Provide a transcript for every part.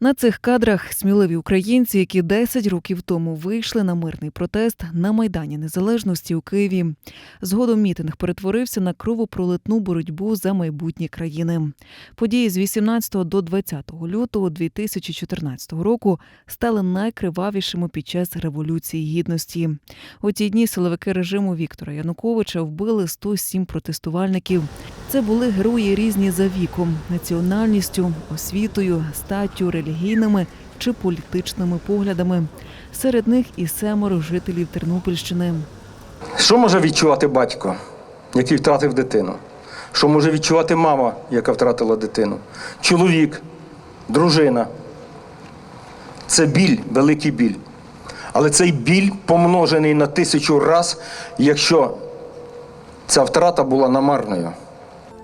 На цих кадрах сміливі українці, які 10 років тому вийшли на мирний протест на майдані Незалежності у Києві. Згодом мітинг перетворився на кровопролитну боротьбу за майбутнє країни. Події з 18 до 20 лютого 2014 року стали найкривавішими під час революції гідності. У ті дні силовики режиму Віктора Януковича вбили 107 протестувальників. Це були герої різні за віком, національністю, освітою, статтю, релігійними чи політичними поглядами. Серед них і семеро жителів Тернопільщини. Що може відчувати батько, який втратив дитину? Що може відчувати мама, яка втратила дитину? Чоловік, дружина. Це біль, великий біль. Але цей біль помножений на тисячу раз, якщо ця втрата була намарною.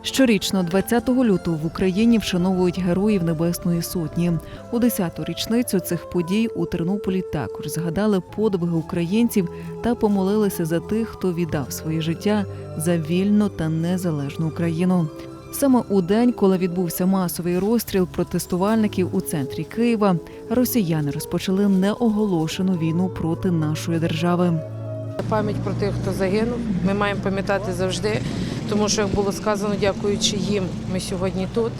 Щорічно, 20 лютого в Україні вшановують героїв Небесної Сотні. У 10-ту річницю цих подій у Тернополі також згадали подвиги українців та помолилися за тих, хто віддав своє життя за вільну та незалежну Україну. Саме у день, коли відбувся масовий розстріл протестувальників у центрі Києва, росіяни розпочали неоголошену війну проти нашої держави. Пам'ять про тих, хто загинув, ми маємо пам'ятати завжди, тому що, як було сказано, дякуючи їм, ми сьогодні тут.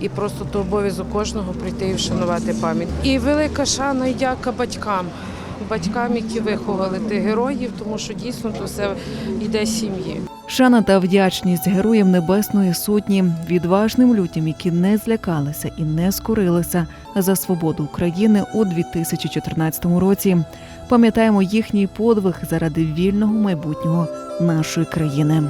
І просто то обов'язок кожного прийти і вшанувати пам'ять. І велика шана і дяка батькам, батькам, які виховали тих героїв, тому що дійсно то все йде з сім'ї. Шана та вдячність героям Небесної Сотні, відважним людям, які не злякалися і не скорилися за свободу України у 2014 році. Пам'ятаємо їхній подвиг заради вільного майбутнього нашої країни.